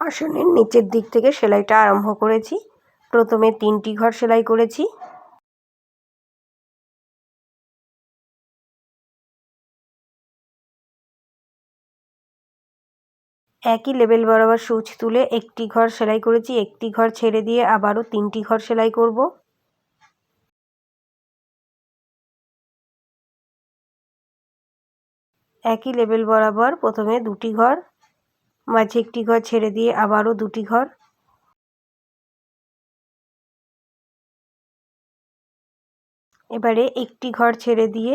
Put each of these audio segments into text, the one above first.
আসনের নিচের দিক থেকে সেলাইটা আরম্ভ করেছি। প্রথমে তিনটি ঘর সেলাই করেছি। একই লেবেল বরাবর সূচ তুলে একটি ঘর সেলাই করেছি, একটি ঘর ছেড়ে দিয়ে আবারও তিনটি ঘর সেলাই করব। একই লেবেল বরাবর প্রথমে দুটি ঘর মাঝে একটি ঘর ছেড়ে দিয়ে আবারও দুটি ঘর। এবারে একটি ঘর ছেড়ে দিয়ে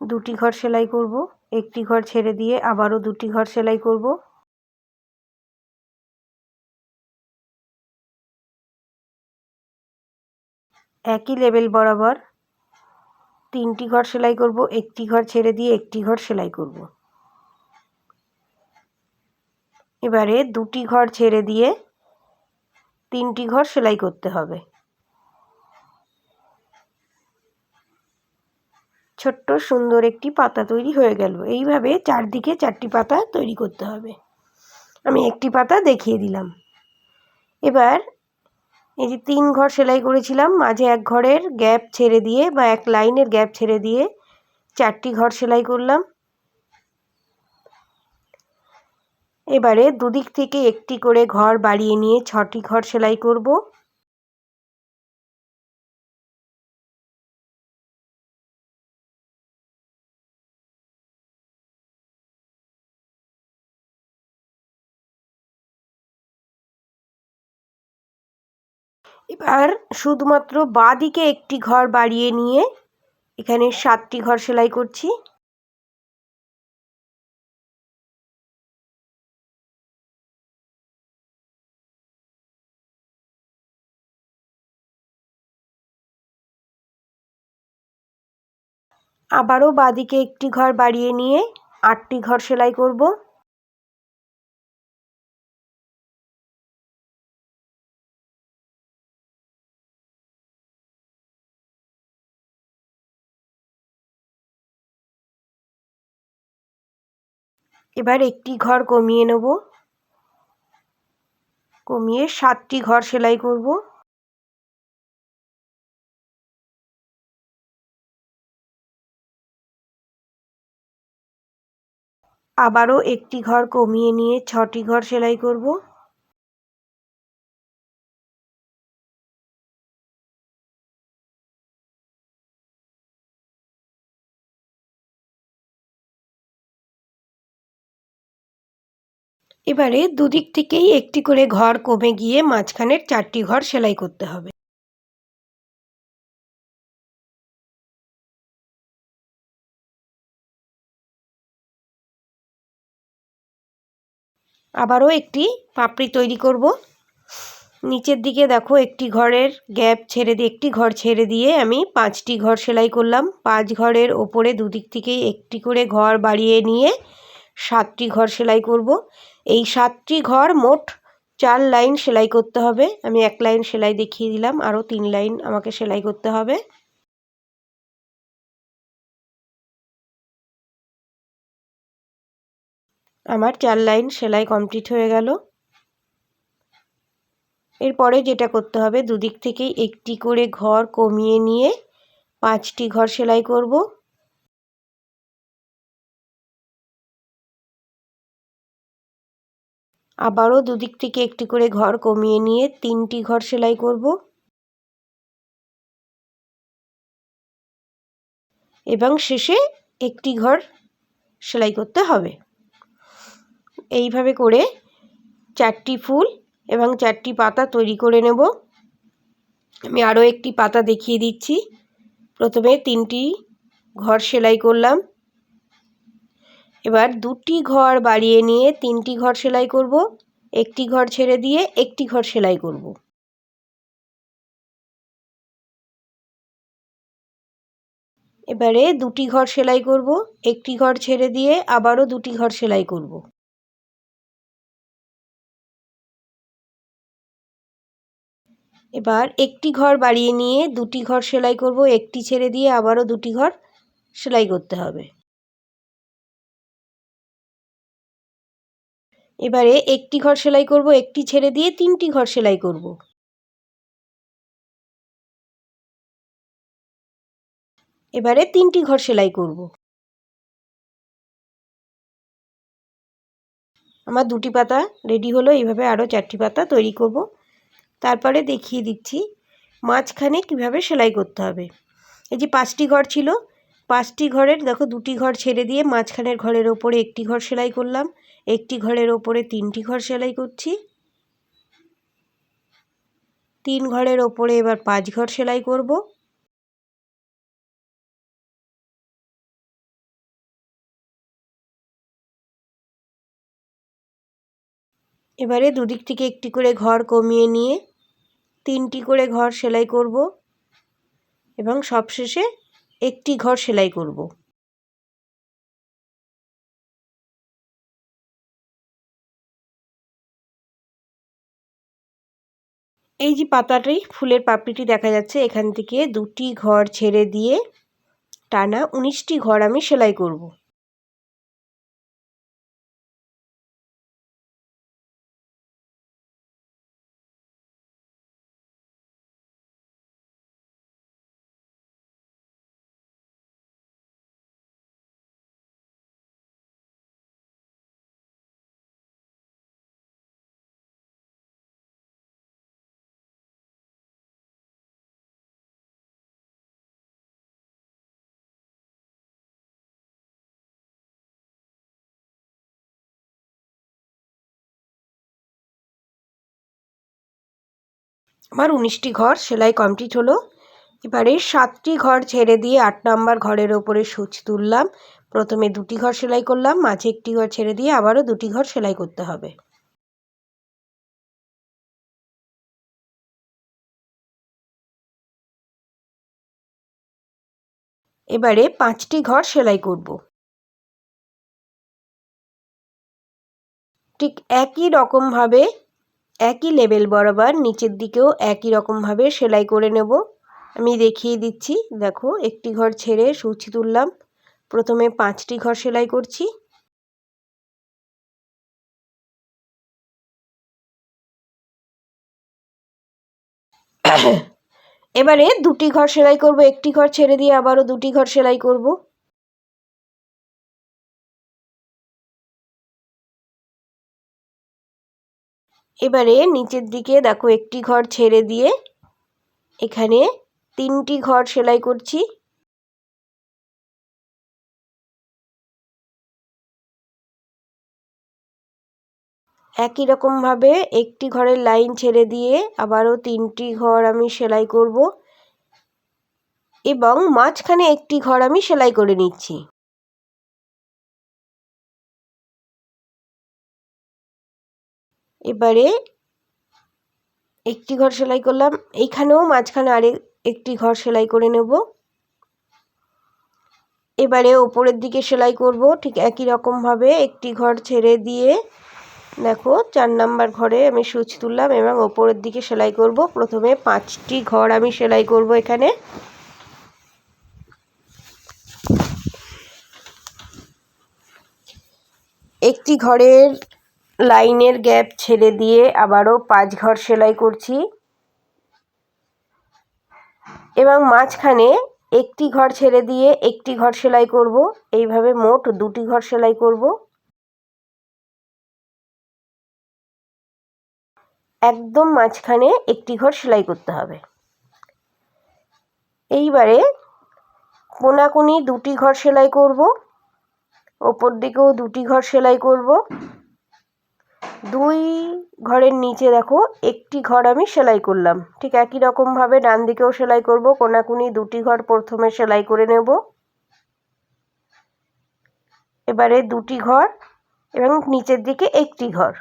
দুটি ঘর সেলাই করব। একটি ঘর ছেড়ে দিয়ে আবারও দুটি ঘর সেলাই করব। একই লেভেল বরাবর তিনটি ঘর সেলাই করব। একটি ঘর ছেড়ে দিয়ে একটি ঘর সেলাই করব। এবারে দুটি ঘর ছেড়ে দিয়ে তিনটি ঘর সেলাই করতে হবে। ছোট্ট সুন্দর একটি পাতা তৈরি হয়ে গেল। এইভাবে চারদিকে চারটি পাতা তৈরি করতে হবে। আমি একটি পাতা দেখিয়ে দিলাম। এবার এই যে তিন ঘর সেলাই করেছিলাম, মাঝে এক ঘরের গ্যাপ ছেড়ে দিয়ে বা এক লাইনের গ্যাপ ছেড়ে দিয়ে চারটি ঘর সেলাই করলাম। এবারে দুদিক থেকে একটি করে ঘর বাড়িয়ে নিয়ে ছটি ঘর সেলাই করব। এবার শুধুমাত্র বাঁ দিকে একটি ঘর বাড়িয়ে নিয়ে এখানে সাতটি ঘর সেলাই করছি। আবারও বাঁদিকে একটি ঘর বাড়িয়ে নিয়ে আটটি ঘর সেলাই করব। এবার একটি ঘর কমিয়ে নেব। কমিয়ে সাতটি ঘর সেলাই করব। আবারও একটি ঘর কমিয়ে নিয়ে ছটি ঘর সেলাই করব। এবারে দুদিক থেকেই একটি করে ঘর কমে গিয়ে মাঝখানের চারটি ঘর সেলাই করতে হবে। আবারও একটি পাপড়ি তৈরি করব। নিচের দিকে দেখো একটি ঘরের গ্যাপ ছেড়ে দিয়ে, একটি ঘর ছেড়ে দিয়ে আমি পাঁচটি ঘর সেলাই করলাম। পাঁচ ঘরের ওপরে দুদিক থেকেই একটি করে ঘর বাড়িয়ে নিয়ে সাতটি ঘর সেলাই করব। এই সাতটি ঘর মোট চার লাইন সেলাই করতে হবে। আমি এক লাইন সেলাই দেখিয়ে দিলাম, আরও তিন লাইন আমাকে সেলাই করতে হবে। আমার চার লাইন সেলাই কমপ্লিট হয়ে গেল। এরপরে যেটা করতে হবে, দুদিক থেকে একটি করে ঘর কমিয়ে নিয়ে পাঁচটি ঘর সেলাই করব। আবারও দুদিক থেকে একটি করে ঘর কমিয়ে নিয়ে তিনটি ঘর সেলাই করব। এবং শেষে একটি ঘর সেলাই করতে হবে। এইভাবে করে চারটি ফুল এবং চারটি পাতা তৈরি করে নেব। আমি আরও একটি পাতা দেখিয়ে দিচ্ছি। প্রথমে তিনটি ঘর সেলাই করলাম। এবার দুটি ঘর বাড়িয়ে নিয়ে তিনটি ঘর সেলাই করব। একটি ঘর ছেড়ে দিয়ে একটি ঘর সেলাই করব। এবারে দুটি ঘর সেলাই করব। একটি ঘর ছেড়ে দিয়ে আবারও দুটি ঘর সেলাই করব। এবার একটি ঘর বাড়িয়ে নিয়ে দুটি ঘর সেলাই করব, একটি ছেড়ে দিয়ে আবারও দুটি ঘর সেলাই করতে হবে। এবারে একটি ঘর সেলাই করব, একটি ছেড়ে দিয়ে তিনটি ঘর সেলাই করব। এবারে তিনটি ঘর সেলাই করব। আমার দুটি পাতা রেডি হলো, এইভাবে আরও চারটি পাতা তৈরি করব। তারপরে দেখিয়ে দিচ্ছি মাঝখানে কীভাবে সেলাই করতে হবে। এই যে পাঁচটি ঘর ছিল, পাঁচটি ঘরের দেখো দুটি ঘর ছেড়ে দিয়ে মাঝখানের ঘরের ওপরে একটি ঘর সেলাই করলাম, একটি ঘরের ওপরে তিনটি ঘর সেলাই করছি। তিন ঘরের ওপরে এবার পাঁচ ঘর সেলাই করব। এবারে দুদিক থেকে একটি করে ঘর কমিয়ে নিয়ে তিনটি করে ঘর সেলাই করব এবং সবশেষে একটি ঘর সেলাই করব। এই যে পাতাটি, ফুলের পাপড়িটি দেখা যাচ্ছে, এখান থেকে দুটি ঘর ছেড়ে দিয়ে টানা উনিশটি ঘর আমি সেলাই করব। আমার উনিশটি ঘর, সেলাই কমপ্লিট হলো। এবারে সাতটি ঘর ছেড়ে দিয়ে আট নাম্বার ঘরের ওপরে সূচ তুললাম। প্রথমে দুটি ঘর সেলাই করলাম, মাঝে একটি ঘর ছেড়ে দিয়ে আবারও দুটি ঘর সেলাই করতে হবে। এবারে পাঁচটি ঘর সেলাই করব। ঠিক একই রকমভাবে একই লেবেল বরাবর নিচের দিকেও একই রকমভাবে সেলাই করে নেব। আমি দেখিয়ে দিচ্ছি, দেখো একটি ঘর ছেড়ে সূচি তুললাম। প্রথমে পাঁচটি ঘর সেলাই করছি। এবারে দুটি ঘর সেলাই করব, একটি ঘর ছেড়ে দিয়ে আবারও দুটি ঘর সেলাই করব। এবারে নিচের দিকে দেখো একটি ঘর ছেড়ে দিয়ে এখানে তিনটি ঘর সেলাই করছি। একই রকমভাবে একটি ঘরের লাইন ছেড়ে দিয়ে আবারও তিনটি ঘর আমি সেলাই করব এবং মাঝখানে একটি ঘর আমি সেলাই করে নিচ্ছি। এবারে একটি ঘর সেলাই করলাম। এইখানেও মাঝখানে আরেক, একটি ঘর সেলাই করে নেব। এবারে ওপরের দিকে সেলাই করব। ঠিক একই রকমভাবে একটি ঘর ছেড়ে দিয়ে দেখো চার নাম্বার ঘরে আমি সুচ তুললাম এবং ওপরের দিকে সেলাই করব। প্রথমে পাঁচটি ঘর আমি সেলাই করব এখানে। একটি ঘরের লাইনের গ্যাপ ছেড়ে দিয়ে আবারও পাঁচ ঘর সেলাই করছি। এবং মাঝখানে একটি ঘর ছেড়ে দিয়ে একটি ঘর সেলাই করব। এইভাবে মোট দুটি ঘর সেলাই করব। একদম মাঝখানে একটি ঘর সেলাই করতে হবে। এইবারে কোনাকুনি দুটি ঘর সেলাই করব। ওপর দিকেও দুটি ঘর সেলাই করব। দুই ঘরের নিচে দেখো, একটি ঘর আমি সেলাই করলাম। ঠিক একই রকমভাবে ডান দিকেও সেলাই করব, কোনাকুনি দুটি ঘর প্রথমে সেলাই করে নেব। এবারে দুটি ঘর এবং নিচের দিকে একটি ঘর।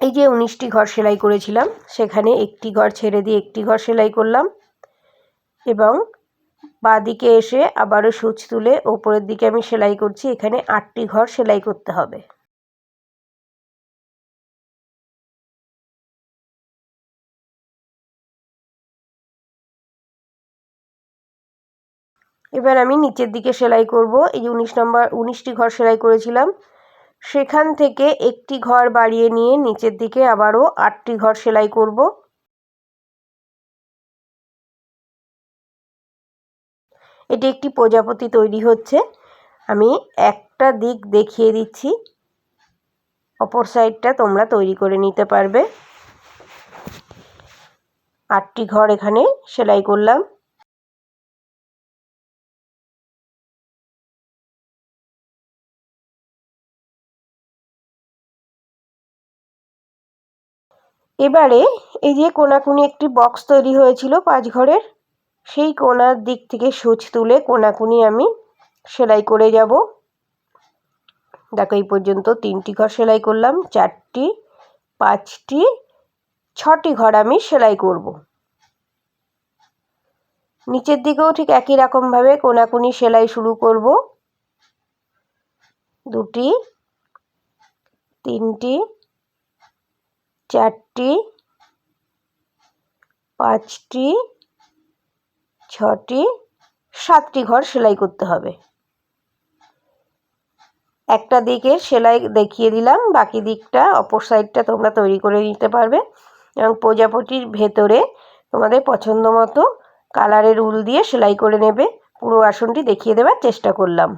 এই যে উনিশটি ঘর সেলাই করেছিলাম, সেখানে একটি ঘর ছেড়ে দিয়ে একটি ঘর সেলাই করলাম এবং দিকে এসে আবারও সূচ তুলে ওপরের দিকে আমি সেলাই করছি। এখানে আটটি ঘর সেলাই করতে হবে। এবার আমি নিচের দিকে সেলাই করব। এই যে উনিশ নম্বর, উনিশটি ঘর সেলাই করেছিলাম। সেখান থেকে একটি ঘর বাড়িয়ে নিয়ে নিচের দিকে আবারও আটটি ঘর সেলাই করব। এটি একটি প্রজাপতি তৈরি হচ্ছে। আমি একটা দিক দেখিয়ে দিচ্ছি। অপর সাইডটা তোমরা তৈরি করে নিতে পারবে। আটটি ঘর এখানে সেলাই করলাম। এবারে এই যে কোনাকুনি একটি বক্স তৈরি হয়েছিল পাঁচ ঘরের। সেই কোনার দিক থেকে সুচ তুলে কোনাকুনি আমি সেলাই করে যাব। দেখো, এই পর্যন্ত তিনটি ঘর সেলাই করলাম, চারটি, পাঁচটি, ছটি ঘর আমি সেলাই করব। নিচের দিকেও ঠিক একই রকমভাবে কোনাকুনি সেলাই শুরু করব। দুটি, তিনটি, চারটি, পাঁচটি ছটি, সাতটি ঘর সেলাই করতে হবে। একটা দিকে সেলাই দেখিয়ে দিলাম, বাকি দিকটা অপর সাইডটা তোমরা তৈরি করে নিতে পারবে এবং প্রজাপতির ভেতরে তোমাদের পছন্দ মতো কালারের উল দিয়ে সেলাই করে নেবে। পুরো আসনটি দেখিয়ে দেওয়ার চেষ্টা করলাম।